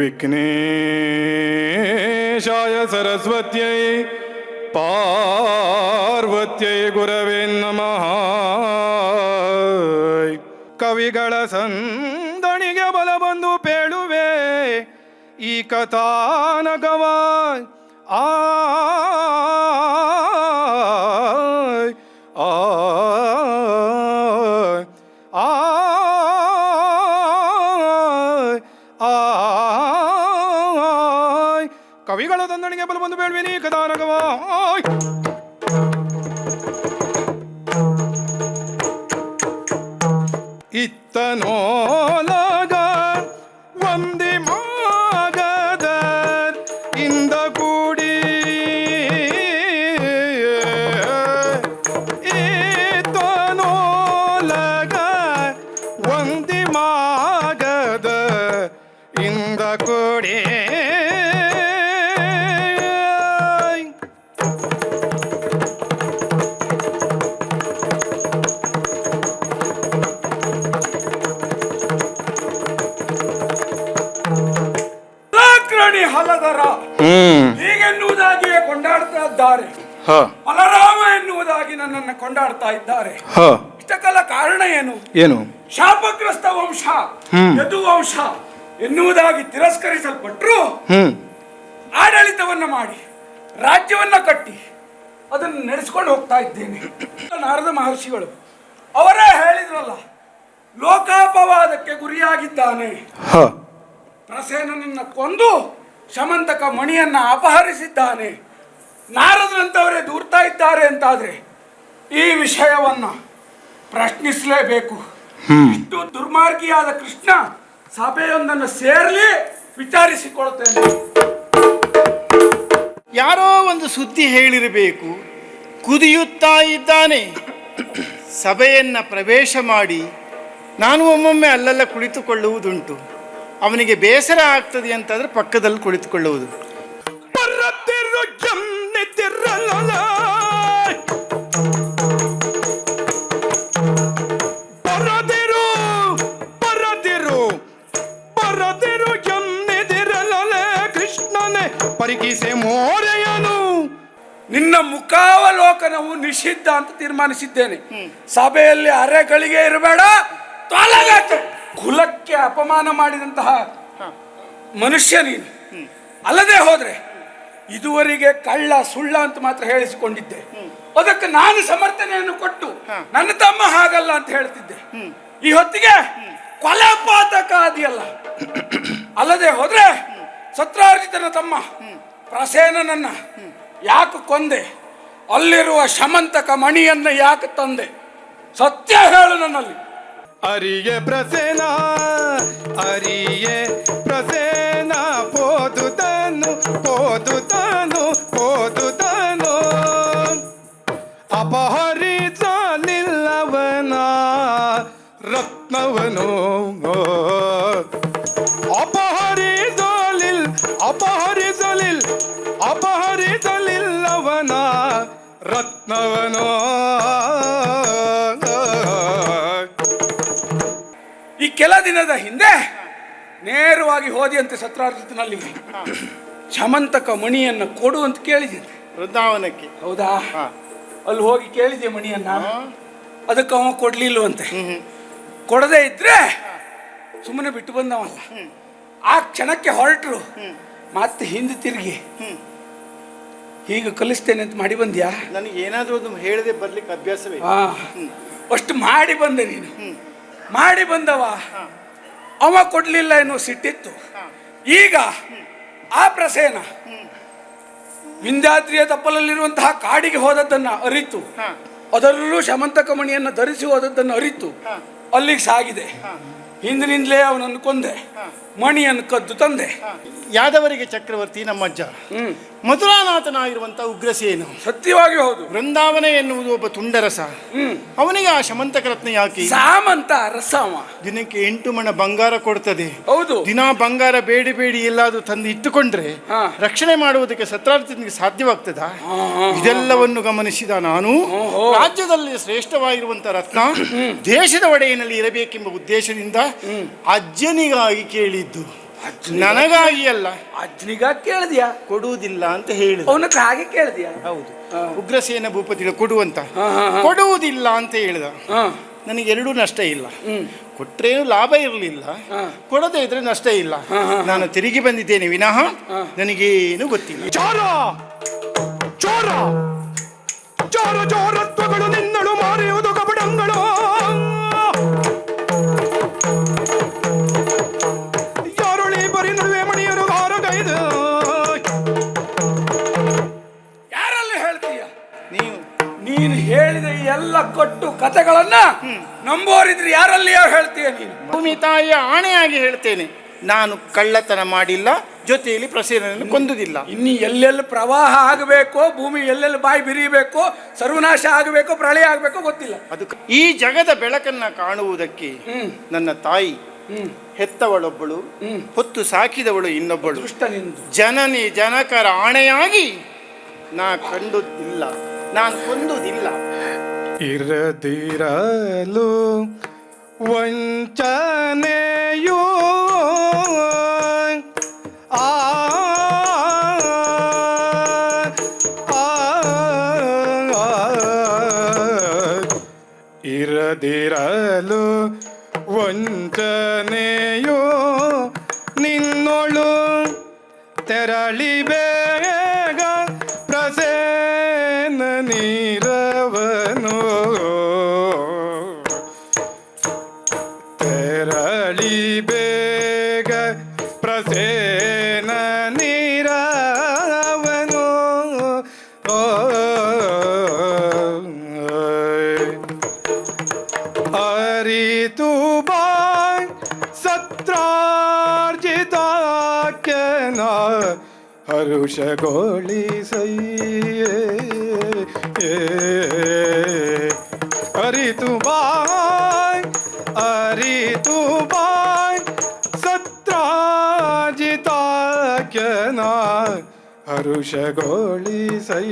ವಿಘ್ನೇಶಾಯ ಸರಸ್ವತ್ಯೈ ಪಾರ್ವತ್ಯೈ ಗುರವೇ ನಮಃ. ಕವಿಗಳ ಸಂದಣಿಗೆ ಬಲ ಬಂದು ಪೇಳುವೆ. ಈ ಕಥಾನಗವ ಆ ಏನು? ಶಾಪಗ್ರಸ್ತ ವಂಶ ಯದುವಂಶ ಯದು ವಂಶ ಎನ್ನುವುದಾಗಿ ತಿರಸ್ಕರಿಸಲ್ಪಟ್ಟರು ಆಡಳಿತವನ್ನ ಮಾಡಿ ರಾಜ್ಯವನ್ನ ಕಟ್ಟಿ ಅದನ್ನು ನಡೆಸ್ಕೊಂಡು ಹೋಗ್ತಾ ಇದ್ದೇನೆ. ನಾರದ ಮಹರ್ಷಿಗಳು ಅವರೇ ಹೇಳಿದ್ರಲ್ಲ ಲೋಕಾಪವಾದಕ್ಕೆ ಗುರಿಯಾಗಿದ್ದಾನೆ. ಪ್ರಸೇನನನ್ನ ಕೊಂದು ಶಮಂತಕ ಮಣಿಯನ್ನ ಅಪಹರಿಸಿದ್ದಾನೆ. ನಾರದಂತವರೇ ದೂರ್ತಾ ಇದ್ದಾರೆ ಅಂತಾದ್ರೆ ಈ ವಿಷಯವನ್ನ ಪ್ರಶ್ನಿಸಲೇಬೇಕು. ಇಷ್ಟು ದುರ್ಮಾರ್ಗಿಯಾದ ಕೃಷ್ಣ ಸಭೆಯೊಂದನ್ನು ಸೇರಲಿ ವಿಚಾರಿಸಿಕೊಳ್ತೇನೆ. ಯಾರೋ ಒಂದು ಸುದ್ದಿ ಹೇಳಿರಬೇಕು. ಕುದಿಯುತ್ತಾ ಇದ್ದಾನೆ. ಸಭೆಯನ್ನ ಪ್ರವೇಶ ಮಾಡಿ ನಾನು ಒಮ್ಮೊಮ್ಮೆ ಅಲ್ಲೆಲ್ಲ ಕುಳಿತುಕೊಳ್ಳುವುದುಂಟು. ಅವನಿಗೆ ಬೇಸರ ಆಗ್ತದೆ ಅಂತಂದ್ರೆ ಪಕ್ಕದಲ್ಲಿ ಕುಳಿತುಕೊಳ್ಳುವುದು. ಪರಿಗಿಸೆ ಮೋರೆಯನು. ನಿನ್ನ ಮುಖಾವಲೋಕನವು ನಿಷಿದ್ಧ ಅಂತ ತೀರ್ಮಾನಿಸಿದ್ದೇನೆ. ಸಭೆಯಲ್ಲಿ ಅರೆಗಳಿಗೆ ಇರಬೇಡ ಕುಲಕ್ಕೆ ಅಪಮಾನ ಮಾಡಿದಂತಹ ಮನುಷ್ಯ ನೀನು. ಅಲ್ಲದೆ ಹೋದ್ರೆ ಇದುವರೆಗೆ ಕಳ್ಳ ಸುಳ್ಳ ಅಂತ ಮಾತ್ರ ಹೇಳಿಸಿಕೊಂಡಿದ್ದೆ. ಅದಕ್ಕೆ ನಾನು ಸಮರ್ಥನೆಯನ್ನು ಕೊಟ್ಟು ನನ್ನ ತಮ್ಮ ಹಾಗಲ್ಲ ಅಂತ ಹೇಳ್ತಿದ್ದೆ. ಈ ಹೊತ್ತಿಗೆ ಕೊಲೆಪಾತಕ ಆದಿಯಲ್ಲ ಅಲ್ಲದೆ ಹೋದ್ರೆ ಸತ್ರಾರ್ಜಿತನ ತಮ್ಮ. ಪ್ರಸೇನನನ್ನ ಯಾಕೆ ಕೊಂದೆ? ಅಲ್ಲಿರುವ ಶಮಂತಕ ಮಣಿಯನ್ನ ಯಾಕೆ ತಂದೆ? ಸತ್ಯ ಹೇಳು ನನ್ನಲ್ಲಿ. ಅರಿಯೇ ಪ್ರಸೇನ, ಅರಿಯೆ ರತ್ನವನೋ ಈ ಕೆಲ ದಿನದ ಹಿಂದೆ ನೇರವಾಗಿ ಹೋದಿಯಂತೆ ಸತ್ರಾರ್ಜಿತನಲ್ಲಿ ಶಮಂತಕ ಮಣಿಯನ್ನು ಕೊಡು ಅಂತ ಕೇಳಿದ್ದೀನಿ ವೃಂದಾವನಕ್ಕೆ. ಹೌದಾ. ಅಲ್ಲಿ ಹೋಗಿ ಕೇಳಿದೆ ಮಣಿಯನ್ನ. ಅದಕ್ಕೆ ಅವ ಕೊಡ್ಲಿಲ್ವಂತೆ. ಕೊಡದೇ ಇದ್ರೆ ಸುಮ್ಮನೆ ಬಿಟ್ಟು ಬಂದವಲ್ಲ. ಆ ಕ್ಷಣಕ್ಕೆ ಹೊರಟರು. ಮತ್ತೆ ಹಿಂದೆ ತಿರುಗಿ. ಹೀಗೆ ಕಲಿಸ್ತೇನೆ ಅಂತ ಮಾಡಿ ಬಂದ್ಯಾ? ನನಗೆ ಏನಾದರೂ ಒಂದು ಹೇಳದೆ ಬರ್ಲಿಕ್ಕೆ ಅಭ್ಯಾಸವೇ ಹಾ. ಅಷ್ಟು ಮಾಡಿ ಬಂದೆ ನೀನು. ಮಾಡಿ ಬಂದವ. ಅವ ಕೊಡ್ಲಿಲ್ಲ ಎನ್ನುವ ಸಿಟ್ಟಿತ್ತು. ಈಗ ಆ ಪ್ರಸೇನ ವಿಂಧ್ಯಾದ್ರಿಯ ತಪ್ಪಲಲ್ಲಿರುವಂತಹ ಕಾಡಿಗೆ ಹೋದದ್ದನ್ನ ಅರಿತು. ಅದರಲ್ಲೂ ಶಮಂತಕ ಮಣಿಯನ್ನು ಧರಿಸಿ ಹೋದದ್ದನ್ನು ಅರಿತು. ಅಲ್ಲಿಗೆ ಸಾಗಿದೆ. ಹಿಂದಿನಿಂದಲೇ ಅವನನ್ನು ಕೊಂದೆ. ಮಣಿಯನ್ನು ಕದ್ದು ತಂದೆ. ಯಾದವರಿಗೆ ಚಕ್ರವರ್ತಿ ನಮ್ಮಜ್ಜ ಮಧುರಾನಾಥನಾಗಿರುವಂತಹ ಉಗ್ರಸೇನು. ಸತ್ಯವಾಗಿ ಹೌದು. ವೃಂದಾವನ ಎನ್ನುವುದು ಒಬ್ಬ ತುಂಡರಸ ಅವನಿಗೆ ಆ ಶಮಂತಕ ರತ್ನ ಯಾಕೆ? ಸಾಮಂತ ರಸವ. ದಿನಕ್ಕೆ ಎಂಟು ಮಣ ಬಂಗಾರ ಕೊಡ್ತದೆ. ಹೌದು. ದಿನ ಬಂಗಾರ ಬೇಡಿ ಬೇಡಿ ಎಲ್ಲಾದ್ರೂ ತಂದು ಇಟ್ಟುಕೊಂಡ್ರೆ ರಕ್ಷಣೆ ಮಾಡುವುದಕ್ಕೆ ಸತ್ರಾರ್ಥನಿಗೆ ಸಾಧ್ಯವಾಗ್ತದ? ಇದೆಲ್ಲವನ್ನು ಗಮನಿಸಿದ ನಾನು. ರಾಜ್ಯದಲ್ಲಿ ಶ್ರೇಷ್ಠವಾಗಿರುವಂತಹ ರತ್ನ ದೇಶದ ಒಡೆಯನಲ್ಲಿ ಇರಬೇಕೆಂಬ ಉದ್ದೇಶದಿಂದ ಅಜ್ಜನಿಗಾಗಿ ಕೇಳಿದ್ದು. ನನಗಾಗಿ ಅಲ್ಲ ಅಜ್ನಿಗ ಕೇಳಿದ್ಯಾ? ಕೊಡುವುದಿಲ್ಲ ಅಂತ ಹೇಳಿದ ಅವನ ಹತ್ರ ಹಾಗೆ ಕೇಳಿದ್ಯಾ? ಹೌದು. ಉಗ್ರಸೇನ ಭೂಪತಿ ಕೊಡುವಂತ. ಕೊಡುವುದಿಲ್ಲ ಅಂತ ಹೇಳಿದ. ಹಾ. ನನಗೆ ಎರಡೂ ನಷ್ಟ ಇಲ್ಲ. ಕೊಟ್ಟರೇನು ಕೊಟ್ರೇನು ಲಾಭ ಇರಲಿಲ್ಲ. ಕೊಡದೇ ಇದ್ರೆ ನಷ್ಟ ಇಲ್ಲ. ನಾನು ತಿರುಗಿ ಬಂದಿದ್ದೇನೆ ವಿನಃ. ನನಗೇನು ಗೊತ್ತಿಲ್ಲ. ಚೋರ ಚೋರ ಚೋರ ಚೋರತ್ವಗಳು ನಿನ್ನಳು ಮಾರಿಯುವುದು ಕೊಟ್ಟು ಕಥೆಗಳನ್ನ ನಂಬೋರಿದ್ರೆ ಯಾರಲ್ಲಿ ಹೇಳ್ತೀಯ ನೀನು? ಭೂಮಿ ತಾಯಿಯ ಆಣೆಯಾಗಿ ಹೇಳ್ತೇನೆ. ನಾನು ಕಳ್ಳತನ ಮಾಡಿಲ್ಲ ಜೊತೆಯಲ್ಲಿ ಪ್ರಸೇನನ್ನು ಕೊಂದುದಿಲ್ಲ. ಇನ್ನು ಎಲ್ಲೆಲ್ಲಿ ಪ್ರವಾಹ ಆಗಬೇಕೋ ಭೂಮಿ ಎಲ್ಲೆಲ್ಲಿ ಬಾಯಿ ಬಿರಿಯಬೇಕೋ ಸರ್ವನಾಶ ಆಗಬೇಕೋ ಪ್ರಳಯ ಆಗಬೇಕೋ ಗೊತ್ತಿಲ್ಲ. ಅದು ಈ ಜಗದ ಬೆಳಕನ್ನ ಕಾಣುವುದಕ್ಕೆ ನನ್ನ ತಾಯಿ ಹೆತ್ತವಳೊಬ್ಬಳು. ಹೊತ್ತು ಸಾಕಿದವಳು ಇನ್ನೊಬ್ಬಳು. ಜನನಿ ಜನಕರ ಆಣೆಯಾಗಿ ನಾ ಕಂಡುದಿಲ್ಲ ನಾನು ಕೊಂದುದಿಲ್ಲ. ಇರದಿರಲು ವಂಚನೆಯೋ ಆ ಆ, ಇರದಿರಲು ವಂಚನೆಯೋ ನಿನ್ನೊಳು ತೆರಳಿ ಹರುಷಗೊಳಿಸೈ ಅರಿತು ಬಾಯ್ ಅರಿತು ಬಾಯ್ ಸತ್ರಾಜಿತಾಕ್ಯನ ಹರುಷಗೊಳಿಸೈ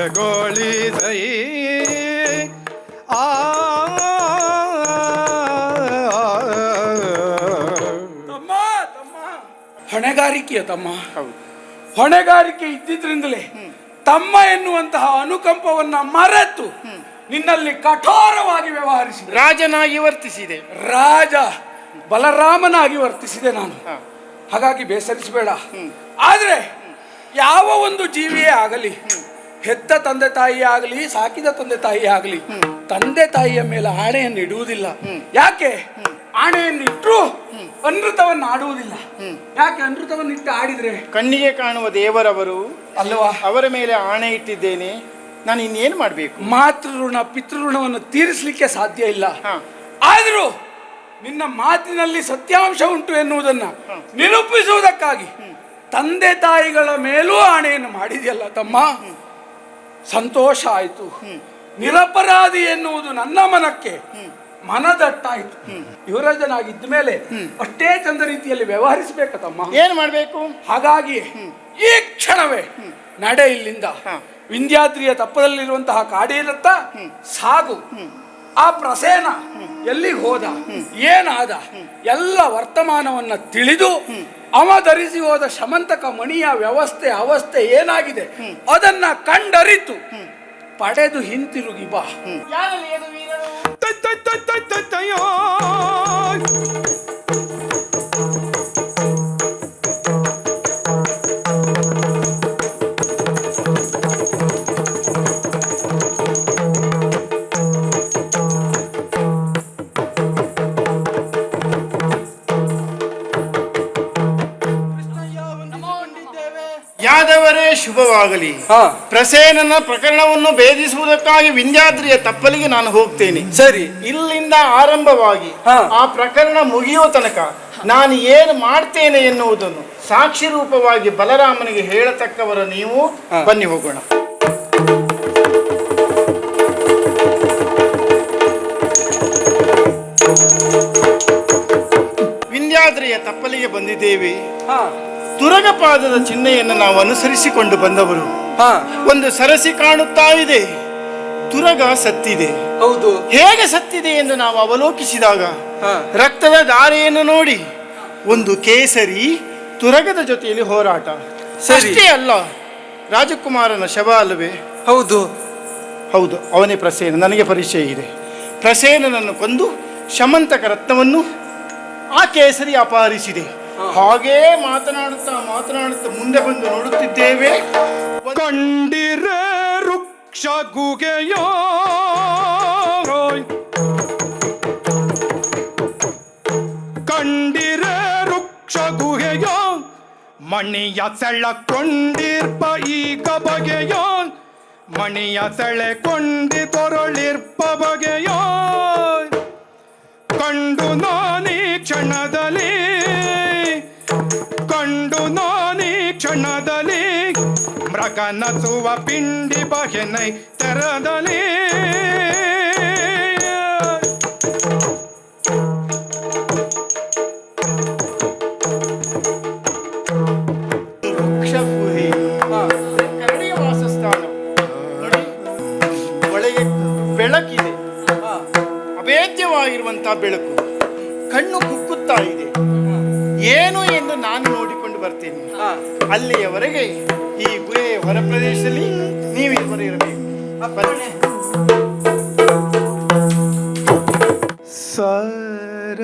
ಹರುಷಗೊಳಿಸೈ ಆ ಹೊಣೆಗಾರಿಕೆಯ ತಮ್ಮ ಹೊಣೆಗಾರಿಕೆ ಇದ್ದಿದ್ರಿಂದಲೇ ತಮ್ಮ ಎನ್ನುವಂತಹ ಅನುಕಂಪವನ್ನ ಮರೆತು ನಿನ್ನಲ್ಲಿ ಕಠೋರವಾಗಿ ವ್ಯವಹರಿಸಿ ರಾಜನಾಗಿ ವರ್ತಿಸಿದೆ ರಾಜ ಬಲರಾಮನಾಗಿ ವರ್ತಿಸಿದೆ ನಾನು ಹಾಗಾಗಿ ಬೇಸರಿಸಬೇಡ ಆದ್ರೆ ಯಾವ ಒಂದು ಜೀವಿಯೇ ಆಗಲಿ ಹೆತ್ತ ತಂದೆ ತಾಯಿ ಆಗಲಿ ಸಾಕಿದ ತಂದೆ ತಾಯಿ ಆಗಲಿ ತಂದೆ ತಾಯಿಯ ಮೇಲೆ ಆಣೆಯನ್ನು ಇಡುವುದಿಲ್ಲ. ಯಾಕೆ? ಆಣೆಯನ್ನು ಇಟ್ಟರು ಅನೃತವನ್ನು ಆಡುವುದಿಲ್ಲ. ಯಾಕೆ ಅನೃತವನ್ನು ಇಟ್ಟು ಆಡಿದ್ರೆ? ಕಣ್ಣಿಗೆ ಕಾಣುವ ದೇವರವರು ಅಲ್ವಾ? ಅವರ ಮೇಲೆ ಆಣೆ ಇಟ್ಟಿದ್ದೇನೆ. ನಾನು ಇನ್ನೇನು ಮಾಡಬೇಕು? ಮಾತೃ ಋಣ ಪಿತೃಋಣವನ್ನು ತೀರಿಸಲಿಕ್ಕೆ ಸಾಧ್ಯ ಇಲ್ಲ. ಆದರೂ ನಿನ್ನ ಮಾತಿನಲ್ಲಿ ಸತ್ಯಾಂಶ ಉಂಟು ಎನ್ನುವುದನ್ನ ನಿರೂಪಿಸುವುದಕ್ಕಾಗಿ ತಂದೆ ತಾಯಿಗಳ ಮೇಲೂ ಆಣೆಯನ್ನು ಮಾಡಿದೆಯಲ್ಲ ತಮ್ಮ? ಸಂತೋಷ ಆಯಿತು. ನಿರಪರಾಧಿ ಎನ್ನುವುದು ನನ್ನ ಮನಕ್ಕೆ ಮನದಟ್ಟಾಯಿತು. ಯುವರಾಜನಾಗಿದ್ದ ಮೇಲೆ ಅಷ್ಟೇ ಚಂದ ರೀತಿಯಲ್ಲಿ ವ್ಯವಹರಿಸಬೇಕ ತಮ್ಮ. ಏನು ಮಾಡಬೇಕು? ಹಾಗಾಗಿ ಈ ಕ್ಷಣವೇ ನಡೆ ಇಲ್ಲಿಂದ. ವಿಂಧ್ಯಾದ್ರಿಯ ತಪ್ಪದಲ್ಲಿರುವಂತಹ ಕಾಡಿರತ್ತ ಸಾಗು. ಆ ಪ್ರಸೇನ ಎಲ್ಲಿಗೆ ಹೋದ? ಏನಾದ? ಎಲ್ಲ ವರ್ತಮಾನವನ್ನ ತಿಳಿದು ಅವ ಧರಿಸಿ ಹೋದ ಶಮಂತಕ ಮಣಿಯ ವ್ಯವಸ್ಥೆ ಅವಸ್ಥೆ ಏನಾಗಿದೆ? ಅದನ್ನ ಕಂಡರಿತು. ಪಡೆದು ಹಿಂತಿರುಗಿ ಬಾ. ಪ್ರಸೇನನ ಪ್ರಕರಣವನ್ನು ಭೇದಿಸುವುದಕ್ಕಾಗಿ ವಿಂಧ್ಯಾದ್ರಿಯ ತಪ್ಪಲಿಗೆ ನಾನು ಹೋಗ್ತೇನೆ. ಸರಿ. ಇಲ್ಲಿಂದ ಆರಂಭವಾಗಿ ಆ ಪ್ರಕರಣ ಮುಗಿಯುವ ತನಕ ನಾನು ಏನು ಮಾಡ್ತೇನೆ ಎನ್ನುವುದನ್ನು ಸಾಕ್ಷಿ ರೂಪವಾಗಿ ಬಲರಾಮನಿಗೆ ಹೇಳತಕ್ಕವರು ನೀವು ಬನ್ನಿ ಹೋಗೋಣ. ವಿಂಧ್ಯಾದ್ರಿಯ ತಪ್ಪಲಿಗೆ ಬಂದಿದ್ದೇವೆ. ತುರಗಪಾದದ ಚಿಹ್ನೆಯನ್ನು ನಾವು ಅನುಸರಿಸಿಕೊಂಡು ಬಂದವರು. ಹಾ ಒಂದು ಸರಸಿ ಕಾಣುತ್ತಾ ಇದೆ. ತುರಗ ಸತ್ತಿದೆ. ಹೌದು. ಹೇಗೆ ಸತ್ತಿದೆ ಎಂದು ನಾವು ಅವಲೋಕಿಸಿದಾಗ ರಕ್ತದ ಧಾರೆಯನ್ನು ನೋಡಿ ಒಂದು ಕೇಸರಿ ತುರಗದ ಜೊತೆಯಲ್ಲಿ ಹೋರಾಟ. ಸರಿ. ಅಷ್ಟೇ ಅಲ್ಲ ರಾಜಕುಮಾರನ ಶವ ಅಲ್ಲವೇ? ಹೌದು. ಹೌದು ಅವನೇ ಪ್ರಸೇನ ನನಗೆ ಪರಿಚಯ ಇದೆ. ಪ್ರಸೇನನನ್ನು ಕೊಂದು ಶಮಂತಕ ರತ್ನವನ್ನು ಆ ಕೇಸರಿ ಅಪಹರಿಸಿದೆ. ಹಾಗೇ ಮಾತನಾಡುತ್ತಾ ಮಾತನಾಡುತ್ತಾ ಮುಂದೆ ಬಂದು ನೋಡುತ್ತಿದ್ದೇವೆ. ಕಂಡಿರೆ ವೃಕ್ಷ ಗುಗೆಯೋ ಕಂಡಿರೆ ವೃಕ್ಷ ಗುಹೆಯೋ ಮಣಿಯ ಸೆಳಕೊಂಡಿರ್ಪ ಈಗ ಬಗೆಯೋ ಮಣಿಯ ಸೆಳೆಕೊಂಡಿ ತೊರಳಿರ್ಪ ಬಗೆಯೋ. ಕಂಡು ನಾನೀ ಕ್ಷಣದಲ್ಲಿ ಕಂಡು ನಾನೀ ಕ್ಷಣದಲ್ಲಿ ಮೃಗನಸುವ ಪಿಂಡಿ ಬಹೆನೈ ತೆರದಲ್ಲಿ. ಬೆಳಕಿದೆ. ಅಭೇದ್ಯವಾಗಿರುವಂತಹ ಬೆಳಕು. ಕಣ್ಣು ಕುಕ್ಕುತ್ತಾ ಇದೆ. ಏನು ಎಂದು ಬರ್ತೇನೆ ಹಾ ಅಲ್ಲಿಯವರೆಗೆ ಈ ಗುಹೆಯ ಹೊರ ಪ್ರದೇಶದಲ್ಲಿ ನೀವು ಇವರು ಇರಬೇಕು ಬನ್ನಿ.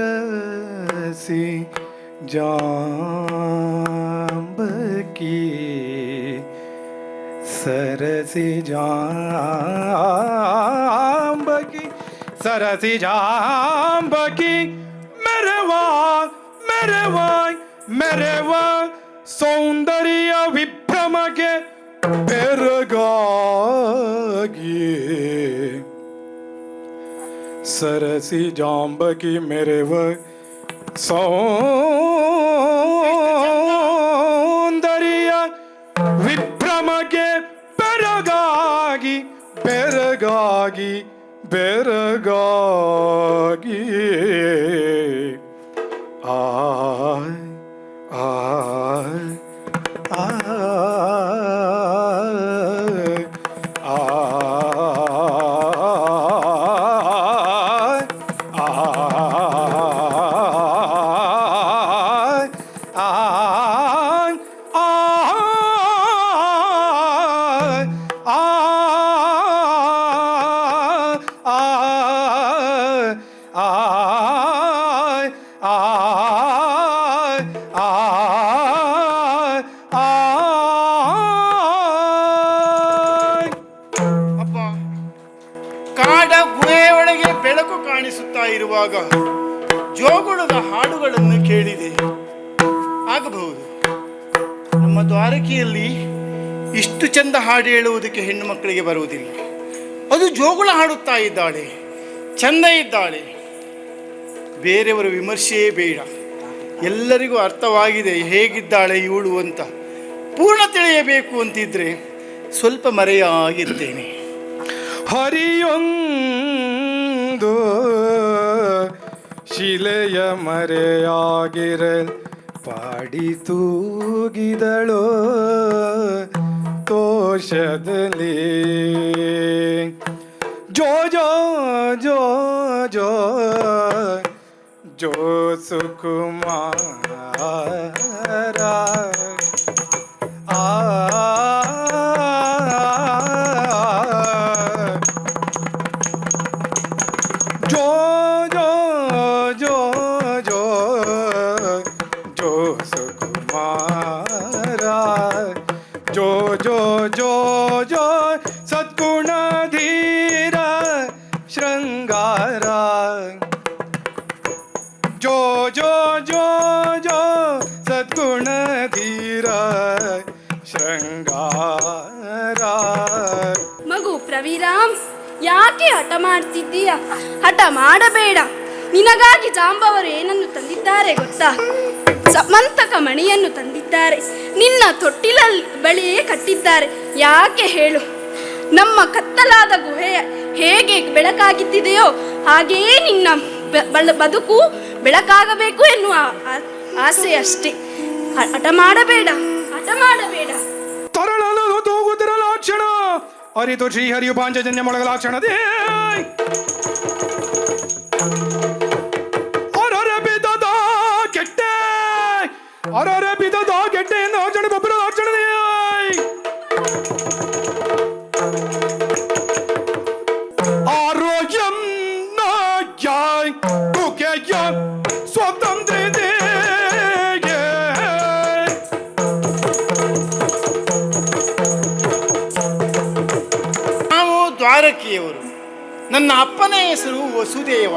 सरसी जाम्बकी सरसी जाम्बकी सरसी जाम्बकी मेरे वाह मेरे वाह ಮೆರೆವ ಸೌಂದರ್ಯ ವಿಭ್ರಮಗೆ ಬೆರಗಾಗಿ. ಸರಸಿ ಜಾಂಬಗಿ ಮೆರೆವ ಸೌಂದರ್ಯ ವಿಭ್ರಮಗೆ ಬೆರಗಾಗಿ ಬೆರಗಾಗಿ ಬೆರಗಾಗಿ. ಚಂದ ಹಾಡು ಹೇಳುವುದಕ್ಕೆ ಹೆಣ್ಣು ಮಕ್ಕಳಿಗೆ ಬರುವುದಿಲ್ಲ. ಅದು ಜೋಗುಳ ಹಾಡುತ್ತಾ ಇದ್ದಾಳೆ, ಚಂದ ಇದ್ದಾಳೆ. ಬೇರೆಯವರ ವಿಮರ್ಶೆಯೇ ಬೇಡ. ಎಲ್ಲರಿಗೂ ಅರ್ಥವಾಗಿದೆ ಹೇಗಿದ್ದಾಳೆ ಇವಳು ಅಂತ. ಪೂರ್ಣ ತಿಳಿಯಬೇಕು ಅಂತಿದ್ರೆ ಸ್ವಲ್ಪ ಮರೆಯಾಗಿರ್ತೇನೆ ಹರಿಯೊಂದು ಶಿಲೆಯ ಮರೆಯಾಗಿರಲ್, ಪಾಡಿ ತೂಗಿದಳು ਕੋਸ਼ਦਲੀ ਜੋ ਜੋ ਜੋ ਜੋ ਜੋ ਸੁਖ ਮਾਰਾ। ಹಠ ಮಾಡ್ತಿದ್ದೀಯ? ಹಠ ಮಾಡಬೇಡ. ನಿನಗಾಗಿ ಜಾಂಬವರು ಏನನ್ನು ತಂದಿದ್ದಾರೆ ಗೊತ್ತಾ? ಸಮಂತಕ ಮಣಿಯನ್ನು ತಂದಿದ್ದಾರೆ. ನಿನ್ನ ತೊಟ್ಟಿಲ ಬಳಿಯೇ ಕಟ್ಟಿದ್ದಾರೆ. ಯಾಕೆ ಹೇಳು? ನಮ್ಮ ಕತ್ತಲಾದ ಗುಹೆ ಹೇಗೆ ಬೆಳಕಾಗಿದ್ದಿದೆಯೋ ಹಾಗೆಯೇ ನಿನ್ನ ಬದುಕು ಬೆಳಕಾಗಬೇಕು ಎನ್ನುವ ಆಸೆ ಅಷ್ಟೇ ಹಠ ಮಾಡಬೇಡ. ಹಠ ಮಾಡಬೇಡ. ತರಳಲು ತೂಗುತ್ತಿರಲಾಕ್ಷಣ ಅರಿತು ಶ್ರೀಹರಿಯು ಪಾಂಚಜನ್ಯ ಮೊಳಗಲಾಕ್ಷಣದೇ ಅರರೆ ಬಿದ್ದದ ಕೆಟ್ಟೆ ಅರರೆ ಬಿದ್ದದ ಕೆಟ್ಟೆ ನನ್ನ ಅಪ್ಪನ ಹೆಸರು ವಸುದೇವ.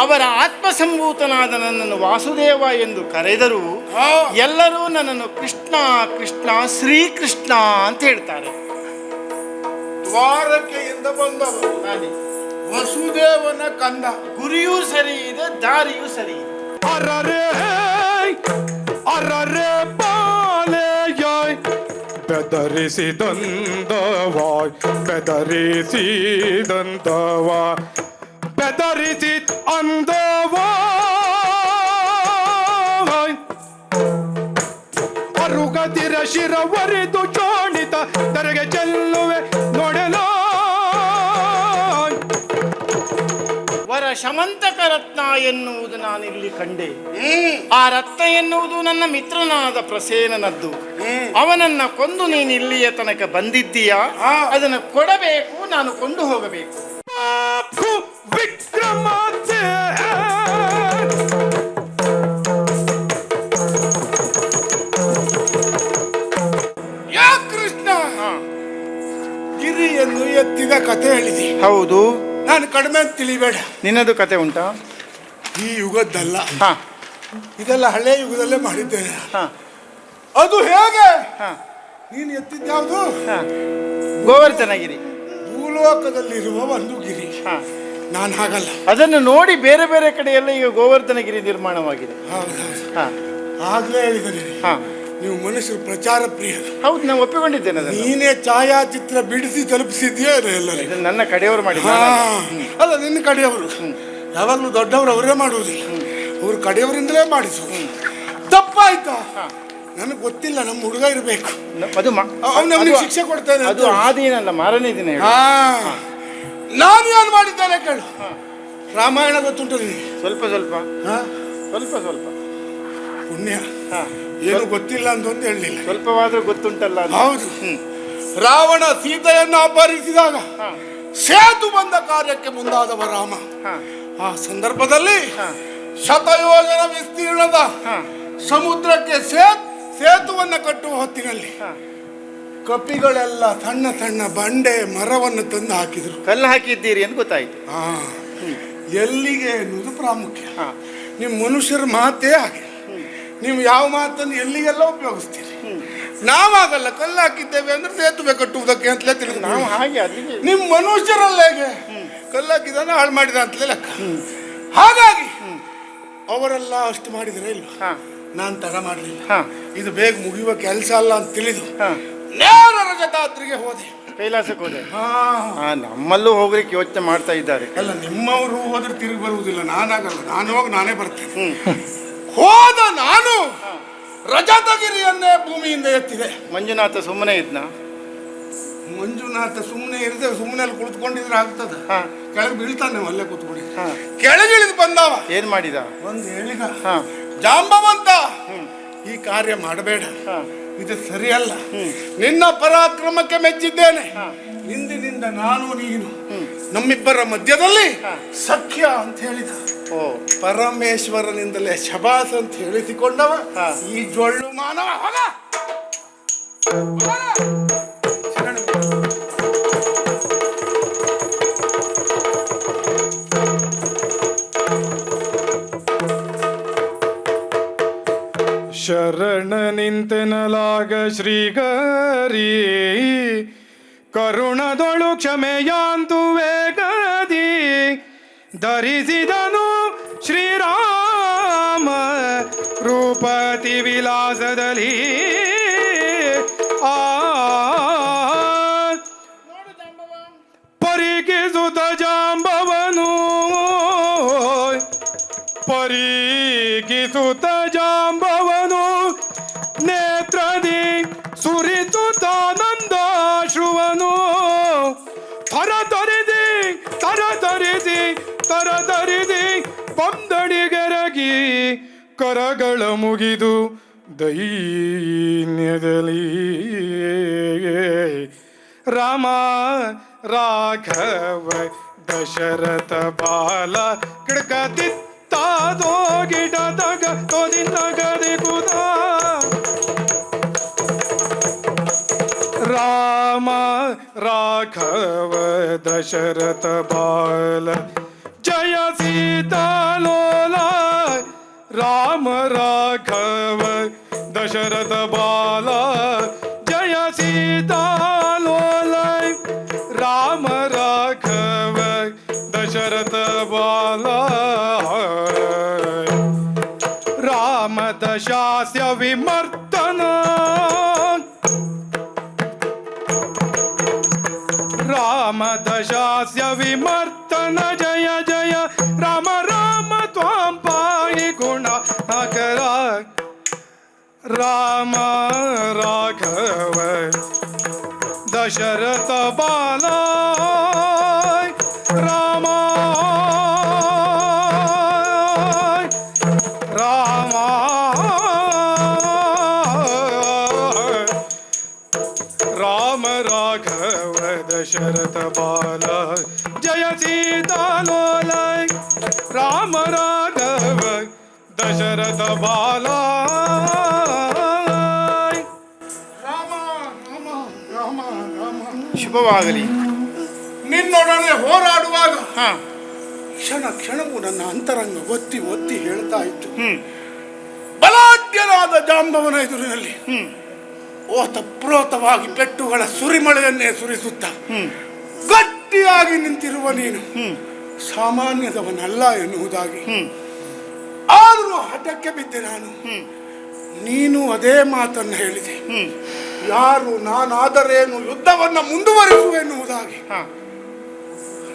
ಅವರ ಆತ್ಮಸಂಭೂತನಾದ ನನ್ನನ್ನು ವಾಸುದೇವ ಎಂದು ಕರೆದರು ಎಲ್ಲರೂ ನನ್ನನ್ನು ಕೃಷ್ಣ ಕೃಷ್ಣ ಶ್ರೀಕೃಷ್ಣ ಅಂತ ಹೇಳ್ತಾರೆ. ದ್ವಾರಕೆಯಿಂದ ಬಂದವರು. ವಸುದೇವನ ಕಂದ. ಗುರಿಯೂ ಸರಿ ಇದೆ ದಾರಿಯೂ ಸರಿ ಇದೆ. ಅರರೆ ಅರರೆ ಬಾಲೆಯಾಯ್ ಬೆದರಿಸಿದಂದವಾಯ್ ಬೆದರಿಸಿದಂದವಾಯ್ ಬೆದರಿಸಿ ಅಂದವಾಯ್ ಅರುಗತಿರ ಶಿರವರಿದು ಚೋಣಿತ ತರಗೆ ಚೆಲ್ಲುವೆ ಶಮಂತಕ ರತ್ನ ಎನ್ನುವುದು ನಾನಿಲ್ಲಿ ಕಂಡೆ. ಆ ರತ್ನ ಎನ್ನುವುದು ನನ್ನ ಮಿತ್ರನಾದ ಪ್ರಸೇನನದ್ದು. ಅವನನ್ನ ಕೊಂದು ನೀನು ಇಲ್ಲಿಯ ತನಕ ಬಂದಿದ್ದೀಯಾ? ಅದನ್ನು ಕೊಡಬೇಕು ನಾನು ಕೊಂಡು ಹೋಗಬೇಕು. ಕೃಷ್ಣ? ಗಿರಿಯನ್ನು ಎತ್ತಿದ ಕಥೆ ಹೇಳಿದೆ. ಹೌದು. ನಾನು ಕಡಿಮೆ ಅಂತ ತಿಳಿಬೇಡ. ನಿನ್ನದು ಕತೆ ಉಂಟಾ? ಈ ಯುಗದ್ದಲ್ಲ. ಹಾ. ಇದೆಲ್ಲ ಹಳೆ ಯುಗದಲ್ಲೇ ಮಾಡಿದ್ದೇನೆ. ಹಾ. ಅದು ಹೇಗೆ? ಹಾ. ನೀನು ಎತ್ತಿದ್ಯಾವುದು ಹಾ. ಗೋವರ್ಧನಗಿರಿ. ಭೂಲೋಕದಲ್ಲಿರುವ ಒಂದು ಗಿರಿ. ಹಾ. ನಾನು ಹಾಗಲ್ಲ. ಅದನ್ನು ನೋಡಿ ಬೇರೆ ಬೇರೆ ಕಡೆಯೆಲ್ಲ ಈಗ ಗೋವರ್ಧನಗಿರಿ ನಿರ್ಮಾಣವಾಗಿದೆ. ಹೌದೌದು ಹಾ. ಆಗ್ಲೇ ಹೇಳಿದ್ದೀನಿ ಹಾ. ನೀವು ಮನುಷ್ಯರು ಪ್ರಚಾರ ಪ್ರಿಯ ಹೌದು ನಾನು ಒಪ್ಪಿಕೊಂಡಿದ್ದೇನೆ ಅದನ್ನು. ನೀನೇ ಛಾಯಾಚಿತ್ರ ಬಿಡಿಸಿ ತಲುಪಿಸಿದ್ಯಾ ಅಲ್ಲ ಇದನ್ನು ನನ್ನ ಕಡೆಯವರು ಮಾಡಿ ಅಲ್ಲ ನಿನ್ನ ಕಡೆಯವರು. ಯಾವಾಗಲೂ ದೊಡ್ಡವರು ಅವರೇ ಮಾಡುವುದಿಲ್ಲ. ಅವರು ಕಡೆಯವರಿಂದಲೇ ಮಾಡಿಸೋದು ತಪ್ಪಾಯ್ತಾ? ನನಗೆ ಗೊತ್ತಿಲ್ಲ ನಮ್ಮ ಹುಡುಗ ಇರಬೇಕು. ಅದು ಮ- ಅವ್ನು ಅದು- ಶಿಕ್ಷೆ ಕೊಡ್ತಾನೆ ಅದು ಆ ದಿನ ಮಾರನೇ ದಿನ ಹೇಳು. ನಾನು ಏನು ಮಾಡಿದ್ದೇನೆ ಕೇಳು. ರಾಮಾಯಣ ಗೊತ್ತುಂಟು ನಿನಗೆ? ಸ್ವಲ್ಪ ಸ್ವಲ್ಪ. ಹಾ? ಸ್ವಲ್ಪ ಸ್ವಲ್ಪ. ಪುಣ್ಯ. ಹಾ. ಏನು ಗೊತ್ತಿಲ್ಲ ಅಂತ ಒಂದು ಹೇಳಲಿಲ್ಲ. ಸ್ವಲ್ಪವಾದ್ರೂ ಗೊತ್ತುಂಟಲ್ಲ. ಹೌದು. ರಾವಣ ಸೀತೆಯನ್ನು ಅಪಹರಿಸಿದಾಗ ಸೇತು ಬಂದ ಕಾರ್ಯಕ್ಕೆ ಮುಂದಾದವ ರಾಮ. ಆ ಸಂದರ್ಭದಲ್ಲಿ. ಶತಯೋಜನ ವಿಸ್ತೀರ್ಣದ ಸಮುದ್ರಕ್ಕೆ ಸೇತ್ ಸೇತುವನ್ನ ಕಟ್ಟುವ ಹೊತ್ತಿನಲ್ಲಿ. ಕಪಿಗಳೆಲ್ಲ ಸಣ್ಣ ಸಣ್ಣ ಬಂಡೆ ಮರವನ್ನು ತಂದು ಹಾಕಿದ್ರು. ಕಲ್ಲು ಹಾಕಿದ್ದೀರಿ ಅಂತ ಗೊತ್ತಾಯ್ತು. ಎಲ್ಲಿಗೆ ಎನ್ನುವುದು ಪ್ರಾಮುಖ್ಯ. ನಿಮ್ಮ ಮನುಷ್ಯರ ಮಾತೇ ಹಾಗೆ. ನೀವು ಯಾವ ಮಾತನ್ನು ಎಲ್ಲಿಗೆಲ್ಲ ಉಪಯೋಗಿಸ್ತೀರಿ? ನಾವಾಗಲ್ಲ ಕಲ್ಲು ಹಾಕಿದ್ದೇವೆ ಅಂದ್ರೆ ಸೇತುವೆ ಕಟ್ಟುವುದಕ್ಕೆ ಅಂತಲೇ ತಿಳಿದು ನಾವು ಹಾಗೆ ನಿಮ್ಮ ಮನುಷ್ಯರಲ್ಲ ಹೇಗೆ? ಕಲ್ಲು ಹಾಕಿದಾನ ಹಾಳು ಮಾಡಿದ ಅಂತಲೇ ಲೆಕ್ಕ. ಹಾಗಾಗಿ ಅವರೆಲ್ಲ ಅಷ್ಟು ಮಾಡಿದ್ರೆ ಇಲ್ವಾ? ನಾನು ತಡ ಮಾಡಲಿಲ್ಲ. ಇದು ಬೇಗ ಮುಗಿಯುವ ಕೆಲಸ ಅಲ್ಲ ಅಂತ ತಿಳಿದು ನೇರ ರಜತಾತ್ರಿಗೆ ಹೋದೆ. ಕೈಲಾಸಕ್ಕೆ ಹೋದೆ. ನಮ್ಮಲ್ಲೂ ಹೋಗ್ಲಿಕ್ಕೆ ಯೋಚನೆ ಮಾಡ್ತಾ ಇದ್ದಾರೆ. ಅಲ್ಲ ನಿಮ್ಮವರು ಹೋದ್ರೆ ತಿರುಗಿ ಬರುವುದಿಲ್ಲ. ನಾನಾಗಲ್ಲ. ನಾನು ಹೋಗಿ ನಾನೇ ಬರ್ತೇನೆ. ಹೋದ ನಾನು ರಜತಗಿರಿಯನ್ನೇ ಭೂಮಿಯಿಂದ ಎತ್ತಿದೆ. ಮಂಜುನಾಥ ಸುಮ್ಮನೆ ಇದ್ನ? ಮಂಜುನಾಥ ಸುಮ್ಮನೆ ಇರದೆ ಸುಮ್ಮನೆ ಅಲ್ಲಿ ಕುಳಿತುಕೊಂಡಿದ್ರೆ ಆಗ್ತದ. ಕೆಳಗೆ ಬೀಳ್ತಾನೆ ಅಲ್ಲೇ ಕೂತ್ಕೊಂಡು. ಕೆಳಗಿಳಿದು ಬಂದವ. ಏನ್ ಮಾಡಿದ? ಒಂದು ಹೇಳಿದ. ಜಾಂಬವಂತ. ಈ ಕಾರ್ಯ ಮಾಡಬೇಡ. ಇದು ಸರಿಯಲ್ಲ. ನಿನ್ನ ಪರಾಕ್ರಮಕ್ಕೆ ಮೆಚ್ಚಿದ್ದೇನೆ. ಇಂದಿನಿಂದ ನಾನು ನೀನು. ನಮ್ಮಿಬ್ಬರ ಮಧ್ಯದಲ್ಲಿ ಸಖ್ಯ ಅಂತ ಹೇಳಿದ. ಓ. ಪರಮೇಶ್ವರನಿಂದಲೇ ಶಬಾಸ್ ಅಂತ ಹೇಳಿಸಿಕೊಂಡವ ಈ ಜೊಳ್ಳು ಮಾನವ ಹೋಗ. ಶರಣ ನಿಂತೆನಲಾಗ ಶ್ರೀಗರಿ ಕರುಣದೊಳು ಕ್ಷಮೆಯಾಂತು ವೇಗದಿ ಧರಿಸಿದನು விலாசதலீ ಕರಗಳ ಮುಗಿದು ದೈನ್ಯದಲ್ಲಿ. ರಾಮ, ರಾಘವ, ದಶರಥ ಬಾಲ ಕಿಡ್ಕತಿತ್ತಾದೋ ಗಿಡ ತಗ ತೋದಿಂದ ಗದಿ ಕುದ. ರಾಮ, ರಾಘವ, ದಶರಥ ಬಾಲ, ಜಯ ಸೀತಾಲೋಲ ರಾಮ ರಾಘವ ದಶರಥ ಬಾಲ राम राघव दशरथ बाला राम राम राम राघव दशरथ बाल जय सीतालोल राम राघव दशरथ बाल ಶುಭವಾಗಲಿ ನಿನ್ನೊಡನೆ ಹೋರಾಡುವಾಗ ಹಾ. ಕ್ಷಣ ಕ್ಷಣವೂ ನನ್ನ ಅಂತರಂಗ ಒತ್ತಿ ಒತ್ತಿ ಹೇಳ್ತಾ ಇತ್ತು. ಬಲಾಢ್ಯನಾದ ಜಾಂಬವನ ಎದುರಿನಲ್ಲಿ ಓ ಓತಪ್ರೋತವಾಗಿ ಪೆಟ್ಟುಗಳ ಸುರಿಮಳೆಯನ್ನೇ ಸುರಿಸುತ್ತಾ ಗಟ್ಟಿಯಾಗಿ ನಿಂತಿರುವ ನೀನು ಸಾಮಾನ್ಯದವನಲ್ಲ ಎನ್ನುವುದಾಗಿ. ಆದರೂ ಹಠಕ್ಕೆ ಬಿದ್ದೆ ನಾನು. ನೀನು ಅದೇ ಮಾತನ್ನು ಹೇಳಿದೆ. ಯಾರು ನಾನಾದರೇನು ಯುದ್ಧವನ್ನು ಮುಂದುವರಿಸುವೆನ್ನುವುದಾಗಿ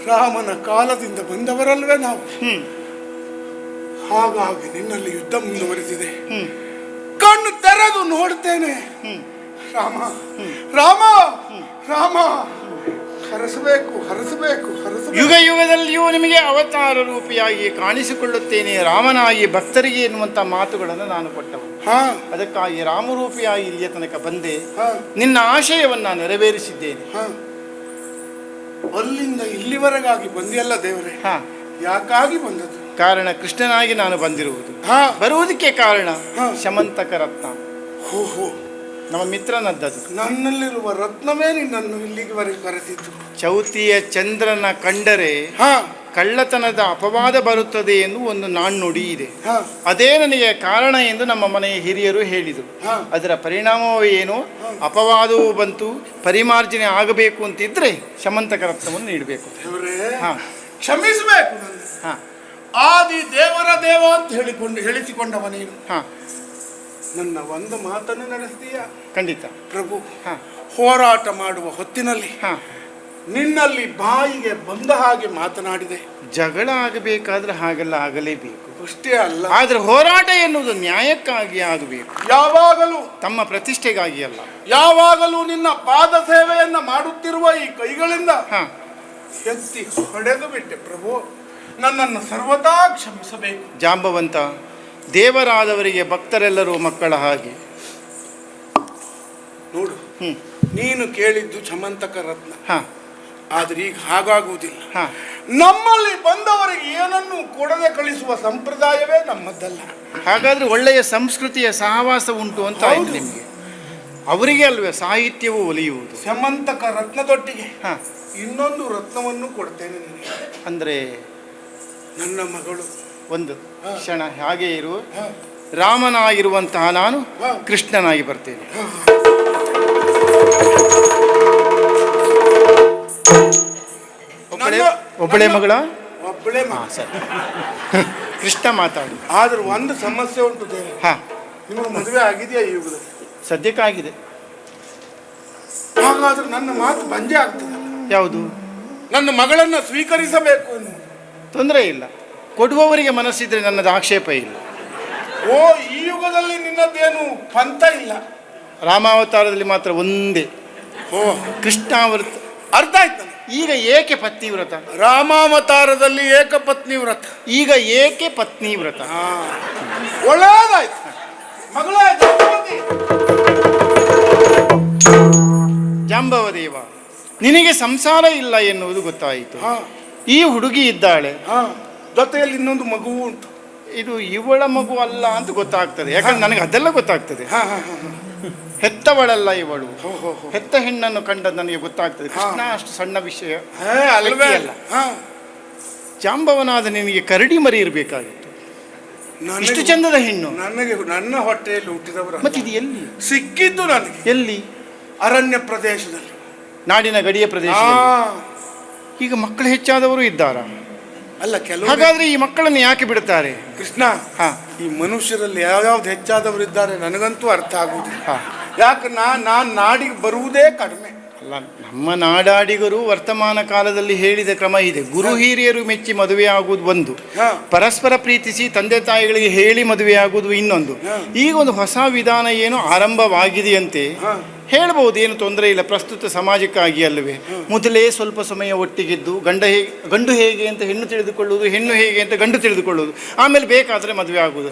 ರಾಮನ ಕಾಲದಿಂದ ಬಂದವರಲ್ವೇ ನಾವು. ಹಾಗಾಗಿ ನಿನ್ನಲ್ಲಿ ಯುದ್ಧ ಮುಂದುವರಿಸಿದೆ. ಹ್ಮ್. ಕಣ್ಣು ತೆರೆದು ನೋಡ್ತೇನೆ. ರಾಮ. ರಾಮ. ರಾಮ. ಹರಸಬೇಕು ಹರಸಬೇಕು ಯುಗ ಯುಗದಲ್ಲಿಯೂ ನಿಮಗೆ ಅವತಾರ ರೂಪಿಯಾಗಿ ಕಾಣಿಸಿಕೊಳ್ಳುತ್ತೇನೆ ರಾಮನಾಗಿ ಭಕ್ತರಿಗೆ ಎನ್ನುವಂತ ಮಾತುಗಳನ್ನು ನಾನು ಕೊಟ್ಟವು ಹಾ. ಅದಕ್ಕಾಗಿ ರಾಮರೂಪಿಯಾಗಿ ಇಲ್ಲಿಯ ತನಕ ಬಂದೆ. ನಿನ್ನ ಆಶಯವನ್ನ ನೆರವೇರಿಸಿದ್ದೇನೆ. ಅಲ್ಲಿಂದ ಇಲ್ಲಿವರೆಗಾಗಿ ಬಂದಿಯಲ್ಲ ದೇವರೇ? ಹಾ. ಯಾಕಾಗಿ ಬಂದದ್ದು? ಕಾರಣ ಕೃಷ್ಣನಾಗಿ ನಾನು ಬಂದಿರುವುದು. ಬರುವುದಕ್ಕೆ ಕಾರಣ. ಶಮಂತಕ ರತ್ನ. ಹೋ ಹೋ. ನಮ್ಮ ಮಿತ್ರನದ್ದದು ನನ್ನಲ್ಲಿರುವ ರತ್ನವೇ ನಿನ್ನನ್ನು ಇಲ್ಲಿಗೆ ಕರೆಸಿದ್ದು. ಚೌತಿಯ ಚಂದ್ರನ ಕಂಡರೆ ಹಾ. ಕಳ್ಳತನದ ಅಪವಾದ ಬರುತ್ತದೆ ಎಂದು ಒಂದು ನಾಣ್ಣುಡಿ ಇದೆ. ಹಾ. ಅದೇ ನನಗೆ ಕಾರಣ ಎಂದು ನಮ್ಮ ಮನೆಯ ಹಿರಿಯರು ಹೇಳಿದರು. ಹಾ. ಅದರ ಪರಿಣಾಮವೂ ಏನು? ಅಪವಾದವೂ ಬಂತು ಪರಿಮಾರ್ಜನೆ ಆಗಬೇಕು ಅಂತಿದ್ರೆ ಶಮಂತಕ ರತ್ನವನ್ನು ನೀಡಬೇಕು. ದೇವರೇ ಹಾ. ಕ್ಷಮಿಸಬೇಕು ನನ್ನ ಹಾ. ಆದಿ ದೇವರ ದೇವ ಅಂತ ಹೇಳಿಕೊಂಡು ಹೇಳಿಸಿಕೊಂಡವ ನೀನು ಹಾ. ನನ್ನ ಒಂದು ಮಾತನ್ನು ನಡೆಸ್ತೀಯ? ಖಂಡಿತ. ಪ್ರಭು ಹಾ. ಹೋರಾಟ ಮಾಡುವ ಹೊತ್ತಿನಲ್ಲಿ ಹಾ. ನಿನ್ನಲ್ಲಿ ಬಾಯಿಗೆ ಬಂದ ಹಾಗೆ ಮಾತನಾಡಿದೆ. ಜಗಳ ಆಗಬೇಕಾದ್ರೆ ಹಾಗೆಲ್ಲ ಆಗಲೇಬೇಕು. ಅಷ್ಟೇ ಅಲ್ಲ. ಆದರೆ ಹೋರಾಟ ಎನ್ನುವುದು ನ್ಯಾಯಕ್ಕಾಗಿ ಆಗಬೇಕು. ಯಾವಾಗಲೂ ತಮ್ಮ ಪ್ರತಿಷ್ಠೆಗಾಗಿ ಅಲ್ಲ. ಯಾವಾಗಲೂ ನಿನ್ನ ಪಾದ ಸೇವೆಯನ್ನ ಮಾಡುತ್ತಿರುವ ಈ ಕೈಗಳಿಂದ ಹಾ. ಎತ್ತಿ ಹೊಡೆದು ಬಿಟ್ಟೆ ಪ್ರಭು. ನನ್ನನ್ನು ಸರ್ವತಾ ಕ್ಷಮಿಸಬೇಕು. ಜಾಂಬವಂತ ದೇವರಾದವರಿಗೆ ಭಕ್ತರೆಲ್ಲರೂ ಮಕ್ಕಳ ಹಾಗೆ. ನೋಡು ನೀನು ಕೇಳಿದ್ದು ಚಮಂತಕ ರತ್ನ. ಹಾ. ಆದ್ರೆ ಈಗ ಹಾಗಾಗುವುದಿಲ್ಲ. ಹಾ. ನಮ್ಮಲ್ಲಿ ಬಂದವರಿಗೆ ಏನನ್ನು ಕೊಡದೆ ಕಳಿಸುವ ಸಂಪ್ರದಾಯವೇ ನಮ್ಮದ್ದಲ್ಲ ಹಾಗಾದ್ರೆ ಒಳ್ಳೆಯ ಸಂಸ್ಕೃತಿಯ ಸಹವಾಸ ಉಂಟು ಅಂತ ಆಯ್ತು ನಿಮಗೆ. ಅವರಿಗೆ ಅಲ್ವೇ ಸಾಹಿತ್ಯವು ಒಲಿಯುವುದು. ಸಮಂತಕ ರತ್ನದೊಟ್ಟಿಗೆ ಹ. ಇನ್ನೊಂದು ರತ್ನವನ್ನು ಕೊಡ್ತೇನೆ ಅಂದ್ರೆ? ನನ್ನ ಮಗಳು. ಒಂದು. ಕ್ಷಣ ಹಾಗೆ ಇರು. ರಾಮನಾಗಿರುವಂತಹ ನಾನು ಕೃಷ್ಣನಾಗಿ ಬರ್ತೇನೆ. ಒಬ್ಬಳೆ ಮಗಳ? ಒಬ್ಬಳೆ ಸರಿ. ಕೃಷ್ಣ ಮಾತಾಡಿ. ಆದ್ರೆ ಒಂದು ಸಮಸ್ಯೆ ಉಂಟು ಹಾ. ಮದುವೆ ಆಗಿದೆಯಾ ಈ ಸದ್ಯಕ್ಕೆ ಆಗಿದೆ. ಹಾಗಾದ್ರೆ ನನ್ನ ಮಾತು ಬಂಜೆ ಆಗ್ತದೆ. ಯಾವುದು? ನನ್ನ ಮಗಳನ್ನ ಸ್ವೀಕರಿಸಬೇಕು. ತೊಂದರೆ ಇಲ್ಲ. ಕೊಡುವವರಿಗೆ ಮನಸ್ಸಿದ್ರೆ ನನ್ನದು ಆಕ್ಷೇಪ ಇಲ್ಲ. ಓ ಈ ಯುಗದಲ್ಲಿ ನಿನ್ನದೇನು ಪಂಥ ಇಲ್ಲ? ರಾಮಾವತಾರದಲ್ಲಿ ಮಾತ್ರ ಒಂದೇ. ಓ. ಕೃಷ್ಣಾವೃತ. ಅರ್ಥ ಆಯ್ತು. ಈಗ ಏಕೆ ಪತ್ನಿ ವ್ರತ ರಾಮಾವತಾರದಲ್ಲಿ ಏಕಪತ್ನಿ ವ್ರತ ಈಗ ಏಕೆ ಪತ್ನಿ ವ್ರತ ಹಾ. ಒಳ್ಳೇದಾಯ್ತು ಮಗಳೇ ಜಾಂಬವತಿ. ಜಾಂಬವ ದೇವ ನಿನಗೆ ಸಂಸಾರ ಇಲ್ಲ ಎನ್ನುವುದು ಗೊತ್ತಾಯಿತು. ಈ ಹುಡುಗಿ ಇದ್ದಾಳೆ. ಜೊತೆಯಲ್ಲಿ ಇನ್ನೊಂದು ಮಗು ಉಂಟು. ಇದು ಇವಳ ಮಗು ಅಲ್ಲ ಅಂತ ಗೊತ್ತಾಗ್ತದೆ. ಯಾಕಂದ್ರೆ ನನಗೆ ಅದೆಲ್ಲ ಗೊತ್ತಾಗ್ತದೆ. ಹಾಂ ಹಾಂ. ಹೆತ್ತವಳಲ್ಲ ಇವಳು. ಹೆತ್ತ ಹೆಣ್ಣನ್ನು ಕಂಡ ನನಗೆ ಗೊತ್ತಾಗ್ತದೆ. ಕೃಷ್ಣ ಅಷ್ಟು ಸಣ್ಣ ವಿಷಯ ಅಲ್ಲ. ಜಾಂಬವನಾದ ನಿನಗೆ ಕರಡಿ ಮರಿ ಇರಬೇಕಾಗಿತ್ತು. ಇಷ್ಟು ಚಂದದ ಹೆಣ್ಣು. ನನಗೆ ನನ್ನ ಹೊಟ್ಟೆಯಲ್ಲಿ ಹುಟ್ಟಿದವರು ಮತ್ತೆ ಇದು ಎಲ್ಲಿ? ಸಿಕ್ಕಿದ್ದು ನನಗೆ. ಎಲ್ಲಿ? ಅರಣ್ಯ ಪ್ರದೇಶದಲ್ಲಿ. ನಾಡಿನ ಗಡಿಯ ಪ್ರದೇಶ ಈಗ ಮಕ್ಕಳು ಹೆಚ್ಚಾದವರು ಇದ್ದಾರಾ? ಅಲ್ಲ ಕೆಲವು ಹಾಗಾದ್ರೆ ಈ ಮಕ್ಕಳನ್ನು ಯಾಕೆ ಬಿಡುತ್ತಾರೆ? ಕೃಷ್ಣ ಹಾ ಈ ಮನುಷ್ಯರಲ್ಲಿ ಯಾವ್ಯಾವ್ದು ಹೆಚ್ಚಾದವರು ಇದ್ದಾರೆ ನನಗಂತೂ ಅರ್ಥ ಆಗುವುದಿಲ್ಲ ಹಾ. ಯಾಕೆ ನಾ ನಾನು ನಾಡಿಗೆ ಬರುವುದೇ ಕಡಿಮೆ. ಅಲ್ಲ ನಮ್ಮ ನಾಡಾಡಿಗರು ವರ್ತಮಾನ ಕಾಲದಲ್ಲಿ ಹೇಳಿದ ಕ್ರಮ ಇದೆ. ಗುರು ಹಿರಿಯರು ಮೆಚ್ಚಿ ಮದುವೆ ಆಗುವುದು ಒಂದು. ಹಾ. ಪರಸ್ಪರ ಪ್ರೀತಿಸಿ ತಂದೆ ತಾಯಿಗಳಿಗೆ ಹೇಳಿ ಮದುವೆ ಆಗುವುದು ಇನ್ನೊಂದು. ಈಗ ಒಂದು ಹೊಸ ವಿಧಾನ ಏನು ಆರಂಭವಾಗಿದೆಯಂತೆ? ಹಾ. ಹೇಳ್ಬೋದು ಏನು ತೊಂದರೆ ಇಲ್ಲ ಪ್ರಸ್ತುತ ಸಮಾಜಕ್ಕಾಗಿ ಅಲ್ಲವೇ. ಮೊದಲೇ ಸ್ವಲ್ಪ ಸಮಯ ಒಟ್ಟಿಗಿದ್ದು ಗಂಡ ಹೇಗೆ ಗಂಡು ಹೇಗೆ ಅಂತ ಹೆಣ್ಣು ತಿಳಿದುಕೊಳ್ಳುವುದು ಹೆಣ್ಣು ಹೇಗೆ ಅಂತ ಗಂಡು ತಿಳಿದುಕೊಳ್ಳುವುದು ಆಮೇಲೆ ಬೇಕಾದರೆ ಮದುವೆ ಆಗುವುದು.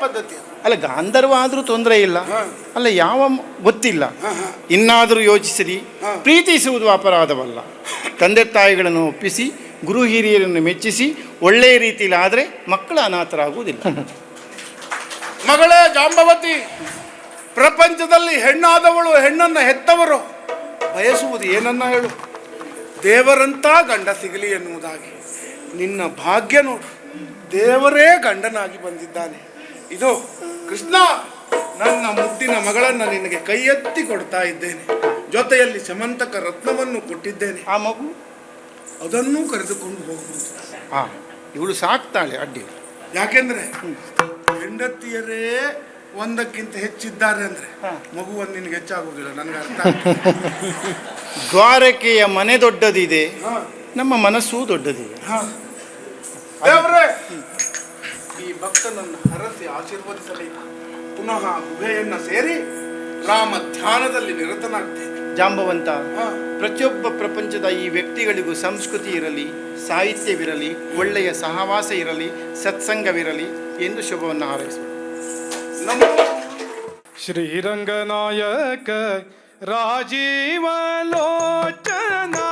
ಪದ್ಧತಿ ಅಲ್ಲ ಗಾಂಧರ್ವ ಆದರೂ ತೊಂದರೆ ಇಲ್ಲ. ಅಲ್ಲ ಯಾವ ಗೊತ್ತಿಲ್ಲ. ಇನ್ನಾದರೂ ಯೋಚಿಸಿರಿ. ಪ್ರೀತಿಸುವುದು ಅಪರಾಧವಲ್ಲ. ತಂದೆ ತಾಯಿಗಳನ್ನು ಒಪ್ಪಿಸಿ ಗುರು ಹಿರಿಯರನ್ನು ಮೆಚ್ಚಿಸಿ ಒಳ್ಳೆಯ ರೀತಿಯಲ್ಲಿ ಆದರೆ ಮಕ್ಕಳು ಅನಾಥರಾಗುವುದಿಲ್ಲ. ಮಗಳೇ ಜಾಂಬವತಿ. ಪ್ರಪಂಚದಲ್ಲಿ ಹೆಣ್ಣಾದವಳು ಹೆಣ್ಣನ್ನು ಹೆತ್ತವರು. ಬಯಸುವುದು ಏನನ್ನ ಹೇಳು? ದೇವರಂತ ಗಂಡ ಸಿಗಲಿ ಎನ್ನುವುದಾಗಿ. ನಿನ್ನ ಭಾಗ್ಯ ನೋಡು. ದೇವರೇ ಗಂಡನಾಗಿ ಬಂದಿದ್ದಾನೆ. ಇದು ಕೃಷ್ಣ ನನ್ನ ಮುದ್ದಿನ ಮಗಳನ್ನು ನಿನಗೆ ಕೈ ಎತ್ತಿ ಕೊಡ್ತಾ ಇದ್ದೇನೆ. ಜೊತೆಯಲ್ಲಿ ಸಮಂತಕ ರತ್ನವನ್ನು ಕೊಟ್ಟಿದ್ದೇನೆ. ಆ ಮಗು? ಅದನ್ನೂ ಕರೆದುಕೊಂಡು ಹೋಗುವುದು. ಇವಳು ಸಾಕ್ತಾಳೆ ಅಡ್ಡಿ ಯಾಕೆಂದ್ರೆ ಹೆಂಡತಿಯರೇ ಒಂದಕ್ಕಿಂತ ಹೆಚ್ಚಿದ್ದಾರೆ ಅಂದ್ರೆ ಮಗು ಒಂದು ನಿನಗೆ ಹೆಚ್ಚಾಗುವುದಿಲ್ಲ ನನಗೆ ಅರ್ಥ. ದ್ವಾರಕೆಯ ಮನೆ ದೊಡ್ಡದಿದೆ ಹಾ, ನಮ್ಮ ಮನಸ್ಸೂ ದೊಡ್ಡದಿದೆ. ದೇವರೇ! ಈ ಭಕ್ತನನ್ನು ಹರಸಿ ಆಶೀರ್ವದಿಸಬೇಕು ಪುನಃ ಗುಹೆಯನ್ನ ಸೇರಿ ರಾಮ ಧ್ಯಾನದಲ್ಲಿ ನಿರತನಾಗ್ತೇನೆ. ಜಾಂಬವಂತ ಹಾ. ಪ್ರತಿಯೊಬ್ಬ ಪ್ರಪಂಚದ ಈ ವ್ಯಕ್ತಿಗಳಿಗೂ ಸಂಸ್ಕೃತಿ ಇರಲಿ ಸಾಹಿತ್ಯವಿರಲಿ ಒಳ್ಳೆಯ ಸಹವಾಸ ಇರಲಿ ಸತ್ಸಂಗವಿರಲಿ ಎಂದು ಶುಭವನ್ನು ಹಾರೈಸುವ श्रीरंगनायक राजीव लोचना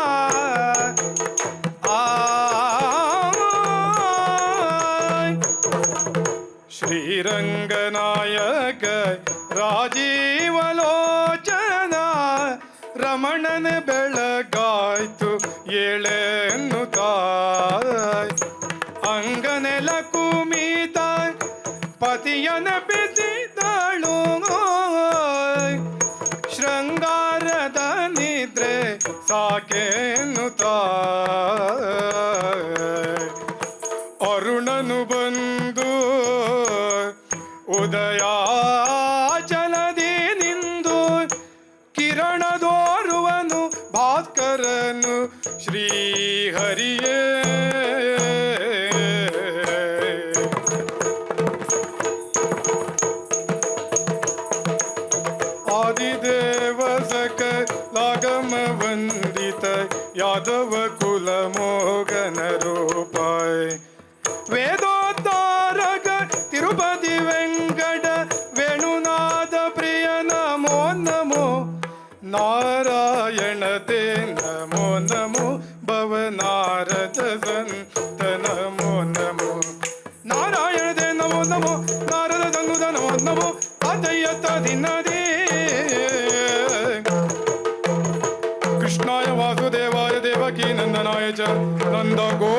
ಆದಿದೇವ लागम ಲಾಗಮ ವಂದಿತ ಯಾದವ ಕುಲ Dango.